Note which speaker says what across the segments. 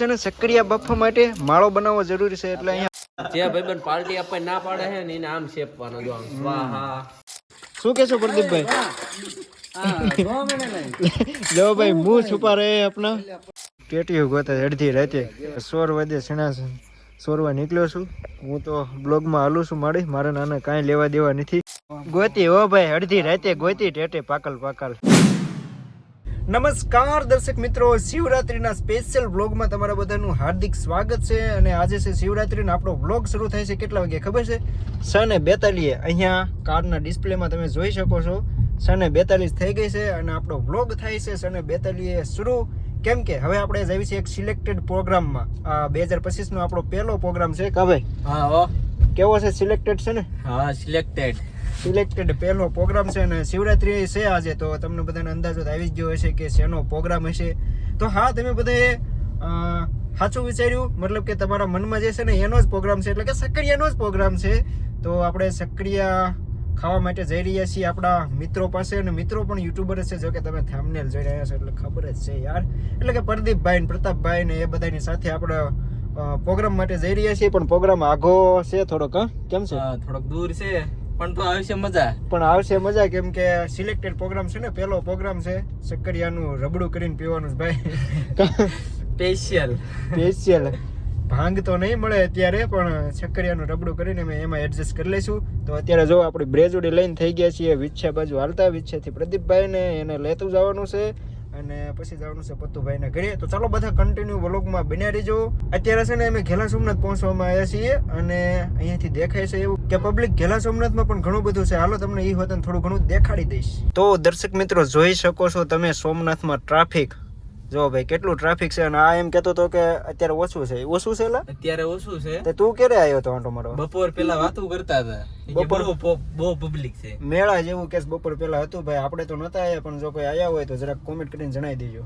Speaker 1: છે ને સક્રિયા બફા માટે માળો બનાવવો જરૂરી છે એટલે અહીંયા
Speaker 2: જે ભાઈબંધ પાર્ટી આપવા ના પાડે છે ને એને આમ શેપવાનો જો આમ.
Speaker 1: શું કહેશો પ્રદીપભાઈ? લો ભાઈ મું છુપા રહે આપના પેટીઓ ગોતા અડધી રાતે. સોર વધે સણા સોરવા નીકળ્યો છું. હું તો બ્લોગમાં હાલું છું મારી. મારા નાના કાંઈ લેવા દેવા નથી. ગોતી ઓ ભાઈ અડધી રાતે ગોતી ટેટે પાકલ પાકલ. નમસ્કાર, દર્શક મિત્રો. શિવરાત્રિના સ્પેશિયલ બ્લોગમાં તમારા બધાનું હાર્દિક સ્વાગત છે અને આજે છે શિવરાત્રિનો આપણો બ્લોગ શરૂ થાય છે. કેટલા વાગે ખબર છે? સને બેતાલીએ. અહીંયા કારના ડિસ્પ્લેમાં તમે જોઈ શકો છો. સને બેતાલીસ થઈ ગઈ છે અને આપણો બ્લોગ થાય છે સને બેતાલીએ શરૂ. કેમ કે હવે આપણે જઈએ છીએ એક સિલેક્ટેડ પ્રોગ્રામમાં બે હજાર પચીસનો આપણો પહેલો પ્રોગ્રામ છે. કા ભાઈ?
Speaker 2: હા, હો.
Speaker 1: કેવો છે સિલેક્ટેડ છે ને?
Speaker 2: હા સિલેક્ટેડ
Speaker 1: સિલેક્ટેડ પહેલો પ્રોગ્રામ છે અને શિવરાત્રી છે આજે તો તમને બધાને અંદાજો આવી જ ગયો હશે કે શેનો પ્રોગ્રામ હશે. તો હા તમે બધાએ સાચું વિચાર્યું મતલબ કે તમારા મનમાં જે છે ને એનો જ પ્રોગ્રામ છે એટલે કે સક્રિયાનો જ પ્રોગ્રામ છે. તો આપણે સક્રિયા ખાવા માટે જઈ રહ્યા છીએ આપણા મિત્રો પાસે અને મિત્રો પણ યુટ્યુબર છે જો કે તમે થામનેલ જોઈ રહ્યા છો એટલે ખબર જ છે યાર. એટલે કે પ્રદીપભાઈ ને પ્રતાપભાઈ ને એ બધાની સાથે આપણે પ્રોગ્રામ માટે જઈ રહ્યા છીએ પણ પ્રોગ્રામ આઘો છે થોડોક હા? કેમ છે?
Speaker 2: થોડોક દૂર છે પણ તો આવશે મજા.
Speaker 1: પણ આવશે મજા કેમ કે સિલેક્ટેડ પ્રોગ્રામ છે ને પહેલો પ્રોગ્રામ છે સક્કરિયાનું રબડું કરીને પીવાનું ભાઈ.
Speaker 2: સ્પેશિયલ
Speaker 1: સ્પેશિયલ ભાંગ તો નહીં મળે અત્યારે પણ સક્કરિયાનું રબડું કરીને અમે એમાં એડજસ્ટ કરી લઈશું. તો અત્યારે જો આપણી બ્રેજુડી લઈને થઈ ગયા છીએ વિચ્છા બાજુ હાલતા વિચ્છાથી પ્રદીપભાઈને એને લેતું જવાનું છે. અને પછી જવાનું છે પત્તુભાઈના ઘરે. તો ચાલો બધા કન્ટિન્યુ વ્લોગમાં બન્યા રહીજો. અત્યારે છે ને અમે ઘેલા સોમનાથ પહોંચવામાં આવ્યા છીએ અને અહીંયાથી દેખાય છે એવું કે પબ્લિક ઘેલા સોમનાથમાં પણ ઘણું બધું છે. હાલો તમને એ વતન થોડું ઘણું દેખાડી દઈશ. તો દર્શક મિત્રો, જોઈ શકો છો તમે સોમનાથમાં ટ્રાફિક જો ભાઈ કેટલું ટ્રાફિક છે અને આ એમ કેતો હતો કે અત્યારે ઓછું છે. ઓછું છે લા?
Speaker 2: અત્યારે ઓછું છે.
Speaker 1: તે તું ક્યારે આવ્યો તો આંટો મારો
Speaker 2: બપોર પેલા વાતો કરતા હતા.
Speaker 1: બપોર-
Speaker 2: બહુ પબ્લિક છે.
Speaker 1: મેળા જેવું કેસ બપોર પહેલા હતું ભાઈ આપણે તો નતા આવ્યા પણ જો કોઈ આવ્યા હોય તો જરાક કોમેન્ટ કરીને જણાવી દેજો.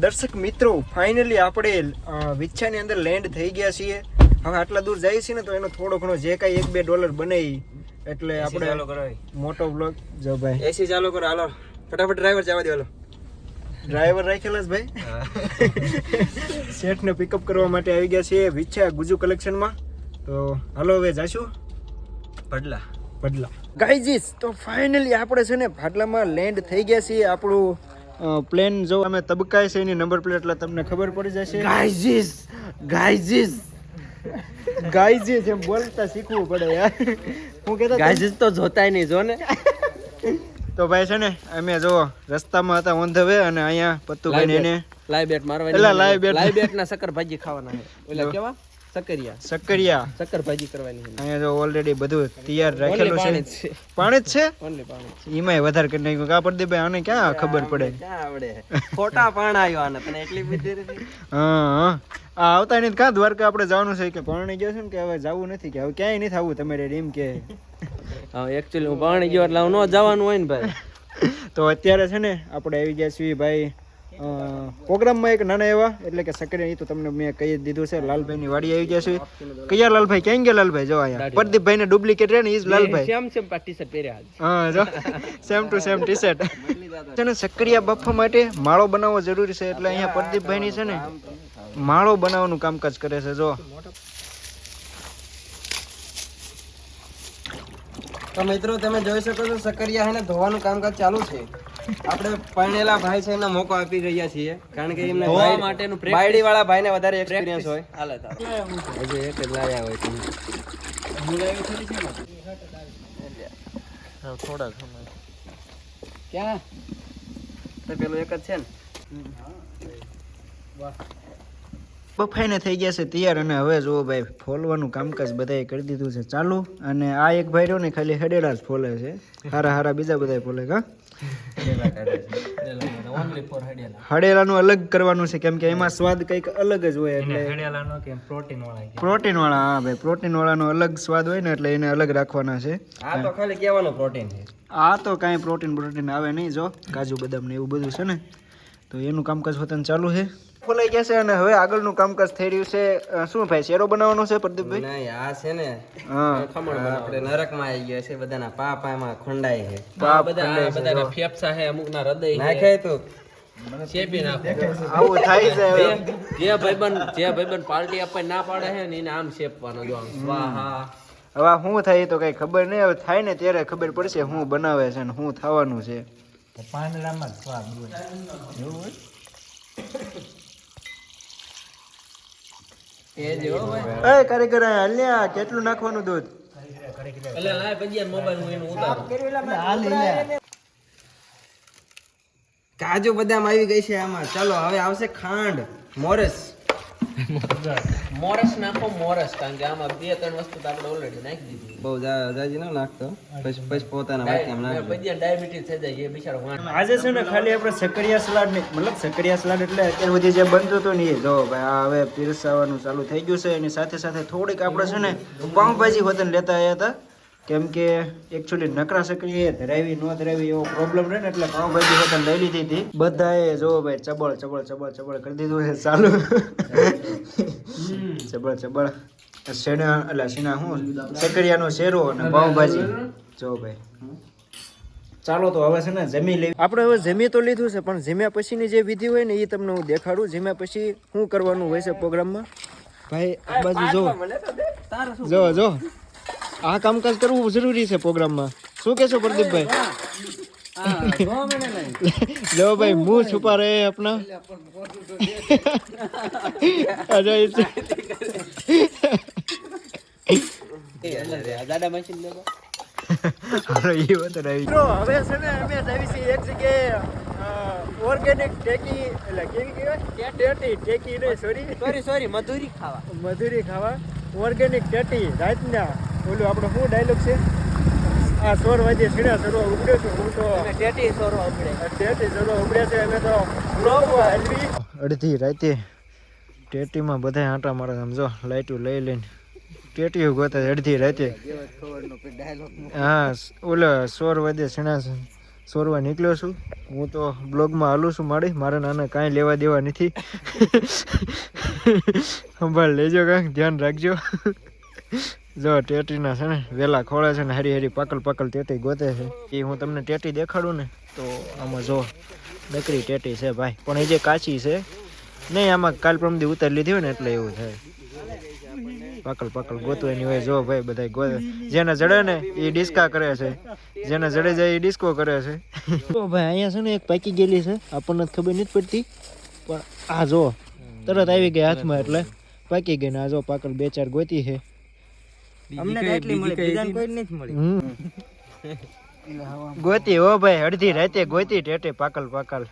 Speaker 1: દર્શક મિત્રો ફાઇનલી આપણે વિચ્છાની અંદર લેન્ડ થઈ ગયા છીએ. હવે આટલા દૂર જઈએ છીએ ને તો એનો થોડો ઘણો જે કાંઈ એક બે ડોલર બને એટલે
Speaker 2: આપણે
Speaker 1: આપણે
Speaker 2: કરો
Speaker 1: મોટો બ્લોક જો ભાઈ.
Speaker 2: એસી ચાલુ કરો હાલો. ફટાફટ ડ્રાઈવર જવા દેવાલો હાલો.
Speaker 1: ડ્રાઈવર રાખેલા છે ભાઈ. શેઠને પિકઅપ કરવા માટે આવી ગયા છીએ વિચ્છા ગુજુ કલેક્શનમાં તો હાલો હવે જાશું.
Speaker 2: પડલા
Speaker 1: પડલા ગાઈજીસ તો ફાઇનલી આપણે છે ને ભાડલામાં લેન્ડ થઈ ગયા છીએ. આપણું પ્લેન જો અમે તબકાય છે એની નંબર પ્લેટ એટલે તમને ખબર પડી જશે. ગાઈજીસ ગાઈજીસ ગાઈજીસ જેમ બોલતા શીખવું પડે યાર. હું કહેતા હતા?
Speaker 2: ગાઈઝ તો જોતાય નહીં જો ને.
Speaker 1: તો ભાઈ છે ને અમે જો રસ્તામાં હતા ઓન ધ વે અને અહીંયા પત્તુભાઈ એને
Speaker 2: લાઈ બેટ મારવાની
Speaker 1: એટલે live બેટ
Speaker 2: લાઈ બેટ ના શક્કર ભાજી ખાવાના છે. ઓલા કેવા? સકરિયા
Speaker 1: સકરિયા
Speaker 2: શક્કર ભાજી કરવાની છે.
Speaker 1: અહીંયા જો ઓલરેડી બધું તૈયાર રાખેલું છે. પાણી જ છે.
Speaker 2: ઓનલી પાણી
Speaker 1: એમાંય વધારે કરી નાખ્યું. કા પ્રદીપભાઈ આને ક્યાં ખબર પડે?
Speaker 2: ક્યાં આવડે? ખોટા પાણા આવ્યો આને તને એટલી બધી
Speaker 1: હા હા. આવતા નહીં કાં દ્વારકા આપણે જવાનું છે કે પરણી ગયો છે ને કે હવે જવું નથી કે હવે ક્યાંય નથી આવવું તમારે એમ કે.
Speaker 2: એકચ્યુઅલી હું પાણી ગયો એટલે હું ન જવાનું હોય ને ભાઈ.
Speaker 1: તો અત્યારે છે ને આપણે આવી ગયા છીએ ભાઈ પ્રોગ્રામમાં એક નાના એવા એટલે કે સક્રિય એ તો તમને મેં કહી જ દીધું છે લાલભાઈની વાડી આવી ગયા છે કયા લાલભાઈ? ક્યાં ગયા લાલભાઈ? જો અહીંયા. પ્રદીપભાઈ ને ડુપ્લિકેટ રહે ને એ જ Lalbhai.
Speaker 2: Same same T shirt પહેર્યા
Speaker 1: હા જો. Same to same T shirt છે ને સક્રિયા બાફવા માટે માળો બનાવવો જરૂરી છે એટલે અહીંયા પ્રદીપભાઈની છે ને માળો બનાવવાનું કામકાજ કરે છે જો.
Speaker 2: તો મિત્રો તમે જોઈ શકો છો સકરિયા હે ને ધોવાનું કામકાજ ચાલુ છે. આપણે પરણેલા ભાઈ છે એને મોકો આપી રહ્યા છીએ. કારણ કે એમને ધોવા માટેનું બાયડી વાળા ભાઈને વધારે એક્સપિરિયન્સ હોય. હાલે તારો. હજી એક જ લાવ્યા હોય તમે થોડા ક્યાં? તો પેલું એક જ છે ને.
Speaker 1: બફાઈને થઈ ગયા છે તૈયાર અને હવે જુઓ ભાઈ ફોલવાનું કામકાજ બધાએ કરી દીધું છે ચાલુ. અને આ એક ભાઈ રહ્યો ને ખાલી હડેડા જ ફોલે છે. હારા હારા બીજા બધા ફોલે કા હડેલાનું અલગ કરવાનું છે કેમ કે એમાં સ્વાદ કંઈક અલગ જ હોય એટલે
Speaker 2: હડિયાલાનો કે પ્રોટીન વાળા
Speaker 1: પ્રોટીન વાળા હા ભાઈ પ્રોટીન વાળાનો અલગ સ્વાદ હોય ને એટલે એને અલગ રાખવાના છે.
Speaker 2: આ તો ખાલી કહેવાનું પ્રોટીન છે.
Speaker 1: આ તો કાંઈ પ્રોટીન પ્રોટીન આવે નહીં જો. કાજુ બદામ ને એવું બધું છે ને. તો એનું કામકાજ વતન ચાલુ છે. ખોલાઈ ગયા છે અને હવે આગળનું કામકાજ થઈ રહ્યું છે. શું ભાઈ શેરો બનાવવાનો છે પ્રદીપભાઈ?
Speaker 2: નહીં આ છે ને.
Speaker 1: હા.
Speaker 2: આપણે નરકમાં આવી ગયા છે બધાના પાપ આમાં ખંડાય છે.
Speaker 1: પાપ બધા બધાના
Speaker 3: ફેફસા છે અમુક ના હૃદય
Speaker 2: નાખે તું.
Speaker 3: શેપી નાખો.
Speaker 1: જો. આવું થાય છે હવે.
Speaker 3: જે ભાઈબંધ જે ભાઈબંધ પાર્ટી આપવા ના પાડે ને એને આમ શેપવાનો જો આમ. સ્વાહા
Speaker 1: હવે શું થાય તો કઈ ખબર નહીં. હવે થાય ને ત્યારે ખબર પડશે હું બનાવે છે ને શું થવાનું છે.
Speaker 3: એ જો સ્વાદ
Speaker 1: હોય. એવું હોય? કેટલું નાખવાનું દૂધ?
Speaker 3: એટલે લાય ભજીયા મોબાઈલ હું એનું ઉતારું.
Speaker 2: કાજુ બદામ આવી ગઈ છે આમાં. ચાલો હવે આવશે ખાંડ. મોરસ.
Speaker 3: મોરસ નાખો મોરસ કારણ કે આમાં બે ત્રણ વસ્તુ તો આપણે ઓલરેડી નાખી દીધી.
Speaker 2: બહુ જાજી ન નાખતો. પછી પછી પોતાના વાક્યમ નાખજો
Speaker 3: પછી ડાયાબિટીસ થઈ જાય એ બિચારો
Speaker 1: આજે છે ને ખાલી આપણે સકરિયા સલાડ ને મતલબ સકરિયા સલાડ એટલે અત્યાર સુધી જે બનતું હતું ને એ. જો ભાઈ આ હવે પીરસાવાનું ચાલુ થઈ ગયું છે એની સાથે સાથે થોડીક આપણે છે ને પાઉંભાજી વતન લેતા આવ્યા હતા. કેમ કે એકચ્યુઅલી નકરા સકરી એ ધરાવી ન ધરાવી એવો પ્રોબ્લેમ રહે ને એટલે પાઉંભાજી હોતન લઈ લીધી હતી બધાએ જો ભાઈ ચબળ ચબળ ચબળ ચબળ કરી દીધું છે ચાલુ. ચબળ ચબળ. શેણા એટલે શેણા શું? સકરિયાનો શેરો અને પાઉંભાજી. જો ભાઈ. ચાલો તો હવે છે ને જમી લેવી. આપણે હવે જમી તો લીધું છે પણ જમ્યા પછીની જે વિધિ હોય ને એ તમને હું દેખાડું. જમ્યા પછી શું કરવાનું હોય છે પ્રોગ્રામમાં? ભાઈ આ બાજુ જો. જો જો. આ કામકાજ કરવું જરૂરી છે પ્રોગ્રામમાં. શું કહેશો પ્રદીપભાઈ? જો ભાઈ મુંહ છુપા રહે. આપના હવે અમે આવી છીએ એક જગ્યાએ ઓર્ગેનિક ટેકી એટલે કેવી કહેવાય?
Speaker 3: મધુરી ખાવા.
Speaker 1: ઓર્ગેનિક ટેટી રાતના ઓલું આપણો શું ડાયલોગ છે? આ સોર વાજે સીડા સરવા ઉગડ્યો છું હું તો
Speaker 3: ટેટી સોરો ઉપડે.
Speaker 1: ટેટી સરવા ઉગડ્યા છે અમે તો અડધી રાતે ટેટીમાં બધા આંટા મારે આમ જો લાઈટું લઈ લઈને. ટેટીઓ ગોતા અડધી રાતે. હા ઓલો સોર વાગે સીણા સોરવા નીકળ્યો છું. હું તો બ્લોગમાં હાલું છું મારી મારે નાના કાંઈ લેવા દેવા નથી. સંભાળ લેજો કાંઈક ધ્યાન રાખજો. જો ટેટીના છે ને, વેલા ખોળે છે ને, હરી હરી પાકલ પાકલ ટેટી ગોતે છે. એ હું તમને ટેટી દેખાડું ને, તો આમાં જો નકરી ટેટી છે ભાઈ. પણ એ જે કાચી છે, નહીં, આમાં કાલ પ્રમદી ઉતારી લીધી હોય ને, એટલે એવું થાય. પાકલ પાકલ ગોતવાની હોય, જો ભાઈ બધા ગોતે. જેને જડે ને, એ ડિસ્કા કરે છે. જેને જડે જાય, એ ડિસ્કો કરે છે. તો ભાઈ, અહીંયા છે ને એક પાકી ગયેલી છે. આપણને ખબર નથી પડતી, પણ આ જો, તરત આવી ગઈ હાથમાં, એટલે પાકી ગઈ ને આ જો પાકલ બે ચાર ગોતી છે.
Speaker 2: અમને એટલી મળી બીજાને કોઈ નથી મળી.
Speaker 1: ગોતી હો ભાઈ અડધી રાતે ગોતી ટેટે પાકલ પાકલ.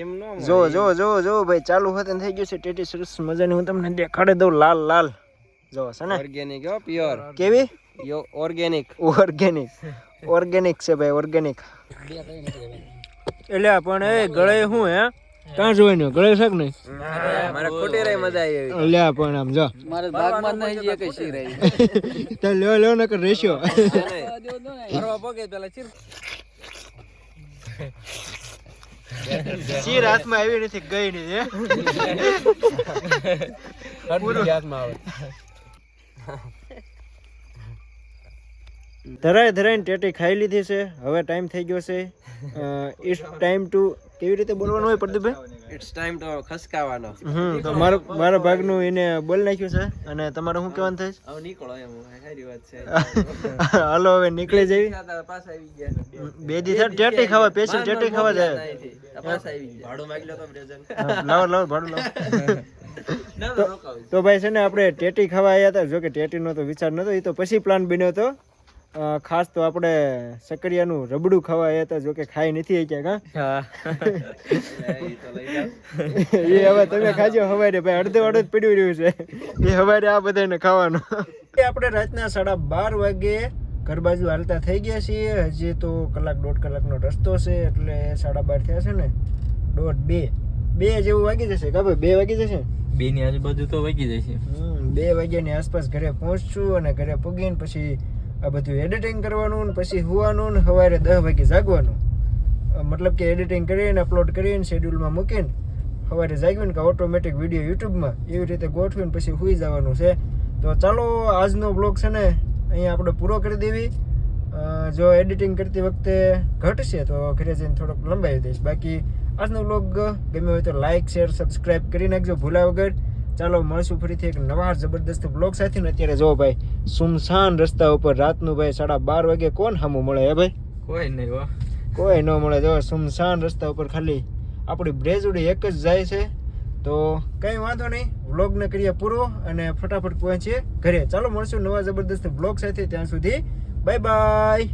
Speaker 2: એમ નો
Speaker 1: જો જો જો જો ભાઈ ચાલુ હોતે થઈ ગયું છે. ટેટી સરસ મજાની હું તમને દેખાડે દઉં લાલ લાલ. જો છે ને?
Speaker 2: ઓર્ગેનિક હો પ્યોર
Speaker 1: કેવી?
Speaker 2: યો ઓર્ગેનિક
Speaker 1: ઓર્ગેનિક ઓર્ગેનિક છે ભાઈ ઓર્ગેનિક એટલે પણ એ ગળે શું હે? કાં જોઈને ગળે શક નહીં?
Speaker 2: મારે ખોટી રહી મજા આવી એવી
Speaker 1: અલ્યા પણ આમ જો.
Speaker 3: મારે ભાગમાં નહીં જે કઈ શી રહી
Speaker 1: તો લ્યો લ્યો નકર રેશિયો.
Speaker 3: ફરવા પોગે પેલા ચીર.
Speaker 1: ચીર હાથમાં આવી નથી ગઈ નહીં હે.
Speaker 3: હાથમાં આવે.
Speaker 1: ધરાય ધરાઈને ટેટી ખાઈ લીધી છે. હવે ટાઈમ થઈ ગયો છે. ઇટ્સ ટાઈમ ટુ કેવી રીતે બોલવાનું હોય પ્રદીપભાઈ?
Speaker 2: ઇટ્સ ટાઈમ ટુ ખસકાવાનો.
Speaker 1: હમ તો મારો મારા ભાગનું એને બોલ નાખ્યું છે. અને તમારે શું કહેવાનું થાય
Speaker 2: હવે નીકળો એમ સારી વાત છે.
Speaker 1: હાલો હવે નીકળી જઈ
Speaker 2: પાસ આવી ગયા.
Speaker 1: બે દી થાય ટેટી ખાવા સ્પેશિયલ ટેટી ખાવા જાય.
Speaker 2: પાસ આવી ગયા. ભાડું માંગી લો તો પ્રેઝન્ટ
Speaker 1: લાવો લાવો ભાડું લાવો. તો ભાઈ છે ને આપણે ટેટી ખાવા આવ્યા હતા. જો કે ટેટીનો તો વિચાર નતો એ તો પછી પ્લાન બન્યો હતો. ખાસ તો આપણે સકરિયાનું રબડું ખાવા આવ્યા હતા જો કે ખાઈ નથી ક્યાંક કા? એ હવે તમે ખાજો હવારે ભાઈ અડધે અડધ પીડ્યું રહ્યું છે. એ હવારે આ બધાને ખાવાનું. એ આપણે રાતના સાડા બાર વાગે ઘર બાજુ હાલતા થઈ ગયા છીએ. હજી તો કલાક દોઢ કલાકનો રસ્તો છે એટલે સાડા બાર થયા છે ને. દોઢ બે. બે જેવું વાગી જશે કા ભાઈ? બે વાગી જશે?
Speaker 3: બે ની આજુબાજુ તો વાગી જાય છે
Speaker 1: હમ, બે વાગ્યાની આસપાસ ઘરે પહોંચશું અને ઘરે પૂગીને પછી આ બધું એડિટિંગ કરવાનું ને પછી હોવાનું ને સવારે દસ વાગે જાગવાનું. મતલબ કે એડિટિંગ કરીને અપલોડ કરીને શેડ્યુલમાં મૂકીને સવારે જાગ્યું કે ઓટોમેટિક વીડિયો યુટ્યુબમાં એવી રીતે ગોઠવીને પછી સૂઈ જવાનું છે. તો ચાલો, આજનો બ્લોગ છે ને અહીંયા આપણે પૂરો કરી દેવી. જો એડિટિંગ કરતી વખતે ઘટશે તો ઘરે જઈને થોડોક લંબાવી દઈશ. બાકી આજનો બ્લોગ ગમ્યો હોય તો લાઇક શેર સબસ્ક્રાઈબ કરી નાખજો ભૂલા વગર. ચાલો મળશું ફરીથી એક નવા જબરદસ્ત બ્લોગ સાથે ને અત્યારે જો ભાઈ સુમસાન રસ્તા ઉપર રાતનું ભાઈ સાડા બાર વાગે કોણ સામું મળે હે ભાઈ?
Speaker 3: કોઈ નહીં વાહ
Speaker 1: કોઈ ન મળે. જો સુમસાન રસ્તા ઉપર ખાલી આપણી બ્રેજુડી એક જ જાય છે. તો કંઈ વાંધો નહીં વ્લોગને કરીએ પૂરો અને ફટાફટ પહોંચીએ ઘરે. ચાલો મળશું નવા જબરદસ્ત બ્લોગ સાથે. ત્યાં સુધી બાય બાય